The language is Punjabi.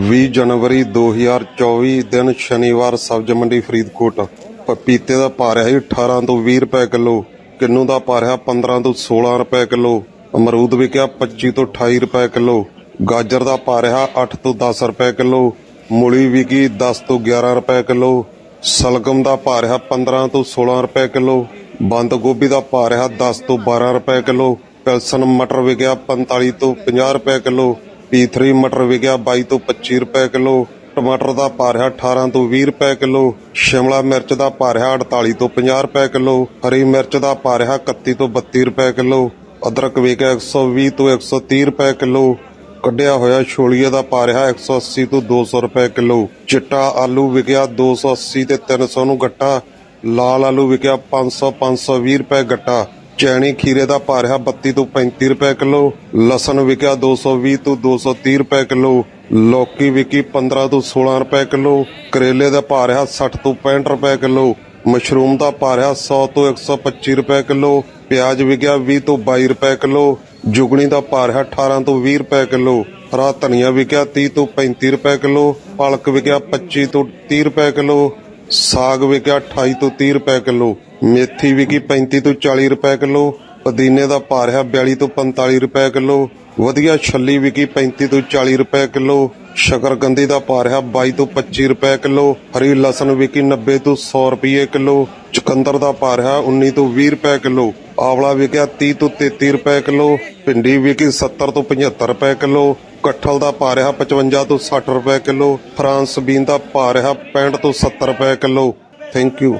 20 ਜਨਵਰੀ 2024 ਦਿਨ ਸ਼ਨੀਵਾਰ ਸਬਜ਼ ਮੰਡੀ ਫਰੀਦਕੋਟ। ਪਪੀਤੇ ਦਾ ਭਾਅ ਰਿਹਾ ਜੀ 18 ਤੋਂ 20 ਰੁਪਏ ਕਿਲੋ, ਕਿੰਨੂ ਦਾ ਭਾਅ ਰਿਹਾ 15 ਤੋਂ 16 ਰੁਪਏ ਕਿਲੋ, ਅਮਰੂਦ ਵਿਕਿਆ 25 ਤੋਂ 28 ਰੁਪਏ ਕਿਲੋ, ਗਾਜਰ ਦਾ ਭਾਅ ਰਿਹਾ 8 ਤੋਂ 10 ਰੁਪਏ ਕਿਲੋ, ਮੂਲੀ ਵਿਕੀ 10 ਤੋਂ 11 ਰੁਪਏ ਕਿਲੋ, ਸਲਗਮ ਦਾ ਭਾਅ ਰਿਹਾ 15 ਤੋਂ 16 ਰੁਪਏ ਕਿਲੋ, ਬੰਦ ਗੋਭੀ ਦਾ ਭਾਅ ਰਿਹਾ 10 ਤੋਂ 12 ਰੁਪਏ ਕਿਲੋ ਪਿਲਸਨ ਮਟਰ ਵਿਕਿਆ 45 ਤੋਂ 50 ਰੁਪਏ ਕਿਲੋ P3 ਮਟਰ ਵਿਕਿਆ 22 ਤੋਂ 25 ਰੁਪਏ ਕਿਲੋ, ਟਮਾਟਰ ਦਾ ਪਾ ਰਿਹਾ 18 ਤੋਂ 20 ਰੁਪਏ ਕਿਲੋ, ਸ਼ਿਮਲਾ ਮਿਰਚ ਦਾ ਪਾ ਰਿਹਾ 48 ਤੋਂ 50 ਰੁਪਏ ਕਿਲੋ, ਹਰੀ ਮਿਰਚ ਦਾ ਪਾ ਰਿਹਾ 31 ਤੋਂ 32 ਰੁਪਏ ਕਿਲੋ, ਅਦਰਕ ਵਿਕਿਆ 120 ਤੋਂ 130 ਰੁਪਏ ਕਿਲੋ, ਕੱਢਿਆ ਹੋਇਆ ਛੋਲੀਏ ਦਾ ਪਾ ਰਿਹਾ 180 ਤੋਂ 200 ਰੁਪਏ ਕਿਲੋ, ਚਿੱਟਾ ਆਲੂ ਵਿਕਿਆ 280 ਤੇ 300 ਨੂੰ ਗੱਟਾ, ਲਾਲ ਆਲੂ ਵਿਕਿਆ 500 520 ਰੁਪਏ ਗੱਟਾ। ਚੈਣੀ ਖੀਰੇ ਦਾ ਭਾਅ ਰਿਹਾ 32 ਤੋਂ 35 ਰੁਪਏ ਕਿਲੋ, ਲਸਣ ਵਿਕਿਆ 220 ਤੋਂ 230 ਰੁਪਏ ਕਿਲੋ, ਲੌਕੀ ਵਿਕੀ 15 ਤੋਂ 16 ਰੁਪਏ ਕਿਲੋ, ਕਰੇਲੇ ਦਾ ਭਾਅ ਰਿਹਾ 60 ਤੋਂ 65 ਰੁਪਏ ਕਿਲੋ, ਮਸ਼ਰੂਮ ਦਾ ਭਾਅ ਰਿਹਾ 100 ਤੋਂ 125 ਰੁਪਏ ਕਿਲੋ, ਪਿਆਜ਼ ਵਿਕਿਆ 20 ਤੋਂ 22 ਰੁਪਏ ਕਿਲੋ, ਜੁਗਣੀ ਦਾ ਭਾਅ ਰਿਹਾ 18 ਤੋਂ 20 ਰੁਪਏ ਕਿਲੋ ਹਰਾ ਧਨੀਆ ਵਿਕਿਆ 30 ਤੋਂ 35 ਰੁਪਏ ਕਿਲੋ, ਪਾਲਕ ਵਿਕਿਆ 25 ਤੋਂ 30 ਰੁਪਏ ਕਿਲੋ ਸਾਗ ਵਿਕਿਆ 28 ਤੋਂ 30 ਰੁਪਏ ਕਿਲੋ, ਮੇਥੀ ਵਿਕੀ 35 ਤੋਂ 40 ਰੁਪਏ ਕਿਲੋ, ਪੁਦੀਨੇ ਦਾ ਭਾਅ ਰਿਹਾ 42 ਤੋਂ 45 ਰੁਪਏ ਕਿਲੋ, ਵਧੀਆ ਛੱਲੀ ਵਿਕੀ 35 ਤੋਂ 40 ਰੁਪਏ ਕਿਲੋ ਸ਼ਕਰਗੰਦੀ ਦਾ ਭਾਅ ਰਿਹਾ 22 ਤੋਂ 25 ਰੁਪਏ ਕਿਲੋ, ਹਰੀ ਲਸਣ ਵਿਕੀ 90 ਤੋਂ 100 ਰੁਪਏ ਕਿਲੋ, ਚੁਕੰਦਰ ਦਾ ਭਾਅ ਰਿਹਾ 19 ਤੋਂ 20 ਰੁਪਏ ਕਿਲੋ, ਆਵਲਾ ਵਿਕਿਆ 30 ਤੋਂ 33 ਰੁਪਏ ਕਿਲੋ, ਭਿੰਡੀ ਵਿਕੀ 70 ਤੋਂ 75 ਰੁਪਏ ਕਿਲੋ ਕਟਹਲ ਦਾ ਪਾ ਰਿਹਾ 55 ਤੋਂ 60 ਰੁਪਏ ਕਿਲੋ, ਫਰਾਂਸ ਬੀਨ ਦਾ ਪਾ ਰਿਹਾ 65 ਤੋਂ 70 ਰੁਪਏ ਕਿਲੋ। Thank you